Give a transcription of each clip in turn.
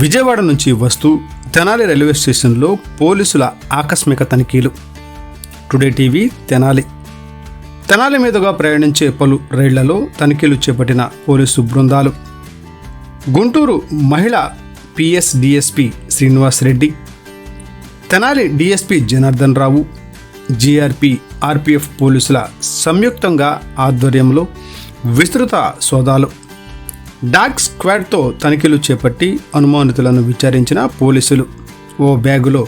విజయవాడ నుంచి వస్తూ తెనాలి రైల్వే స్టేషన్లో పోలీసుల ఆకస్మిక తనిఖీలు. Today TV Tenali. తెనాలి మీదుగా ప్రయాణించే పలు రైళ్ళలో తనిఖీలు చేపట్టిన పోలీసు బృందాలు. గుంటూరు మహిళ PS DSP Srinivas Reddy Tenali DSP Janardhan Rao GRP RPF పోలీసుల సంయుక్తంగా ఆధ్వర్యంలో విస్తృత సోదాలు. డార్క్ స్క్వాడ్తో తనిఖీలు చేపట్టి అనుమానితులను విచారించిన పోలీసులు. ఓ బ్యాగులో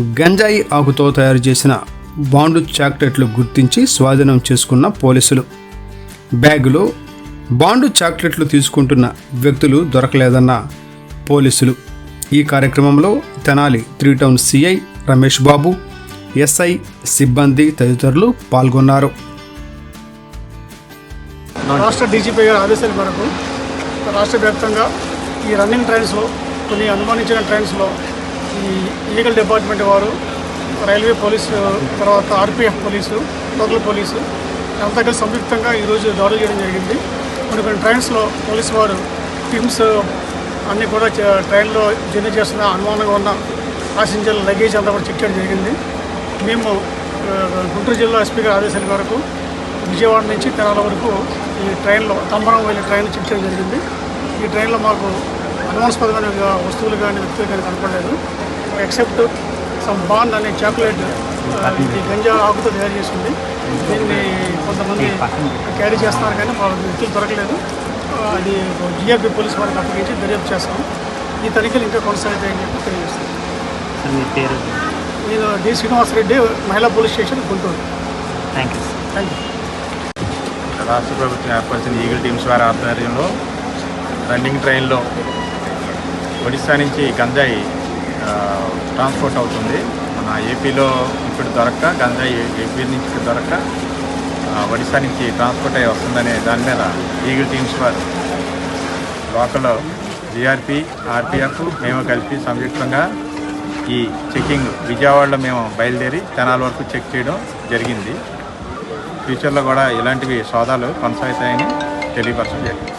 గంజాయి ఆకుతో తయారు చేసిన బాండు చాక్లెట్లు గుర్తించి స్వాధీనం చేసుకున్న పోలీసులు. బ్యాగులో బాండు చాక్లెట్లు తీసుకుంటున్న వ్యక్తులు దొరకలేదన్న పోలీసులు. ఈ కార్యక్రమంలో Tenali three town CI Ramesh Babu SI సిబ్బంది తదితరులు పాల్గొన్నారు. రాష్ట్ర డీజీపీ గారి ఆదేశాల మేరకు రాష్ట్ర వ్యాప్తంగా ఈ రన్నింగ్ ట్రైన్స్లో కొన్ని అనుమానించిన ట్రైన్స్లో ఈ లీగల్ డిపార్ట్మెంట్ వారు రైల్వే పోలీసు తర్వాత ఆర్పిఎఫ్ పోలీసు లోకల్ పోలీసు అంతా కలిసి సంయుక్తంగా ఈరోజు దాడులు చేయడం జరిగింది. కొన్ని కొన్ని ట్రైన్స్లో పోలీసు వారు టీమ్స్ అన్నీ కూడా ట్రైన్లో జర్నీ చేస్తున్న అనుమానంగా ఉన్న ప్యాసింజర్ల లగేజ్ అంతా కూడా చెక్ చేయడం జరిగింది. మేము గుంటూరు జిల్లా ఎస్పీ గారి ఆదేశాల వరకు విజయవాడ నుంచి తెనాల వరకు ఈ ట్రైన్లో తంబరం వెళ్ళే ట్రైన్ చెక్ చేయడం జరిగింది. ఈ ట్రైన్లో మాకు అనుమానాస్పదమైన వస్తువులు కానీ వ్యక్తులు కానీ కనపడలేదు. ఎక్సెప్ట్ సమ్ బాండ్ అనే చాక్లెట్ ఇది గంజా ఆకుతో తయారు చేసింది దీన్ని కొంతమంది క్యారీ చేస్తున్నారు కానీ మా వ్యక్తులు దొరకలేదు. అది జిఆర్పి పోలీస్ వారికి అప్పగించి దర్యాప్తు చేస్తాం ఈ తనిఖీలు ఇంకా కొనసాగుతాయని చెప్పి తెలియజేస్తాం సార్ మీ పేరు? నేను డి. శ్రీనివాసరెడ్డి మహిళా police station Guntur. Thank you thank you రాష్ట్ర ప్రభుత్వం ఏర్పరిచిన ఈగిల్ టీమ్స్ వారి ఆధ్వర్యంలో రన్నింగ్ ట్రైన్లో ఒడిశా నుంచి గంజాయి ట్రాన్స్పోర్ట్ అవుతుంది. మన ఏపీలో ఇప్పుడు దొరక్క గంజాయి ఏపీ నుంచి దొరక్క ఒడిస్సా ఒడిశా నుంచి ట్రాన్స్పోర్ట్ అయ్యి వస్తుందనే దాని మీద ఈగిల్ టీమ్స్ వారు లోకల్ జిఆర్పి ఆర్పిఎఫ్ మేము కలిపి సంయుక్తంగా ఈ చెక్కింగ్ విజయవాడలో మేము బయలుదేరి తెనాల వరకు చెక్ చేయడం జరిగింది. ఫ్యూచర్లో కూడా ఇలాంటివి సోదాలు కొనసాగుతాయని తెలియపరచం జరిగింది.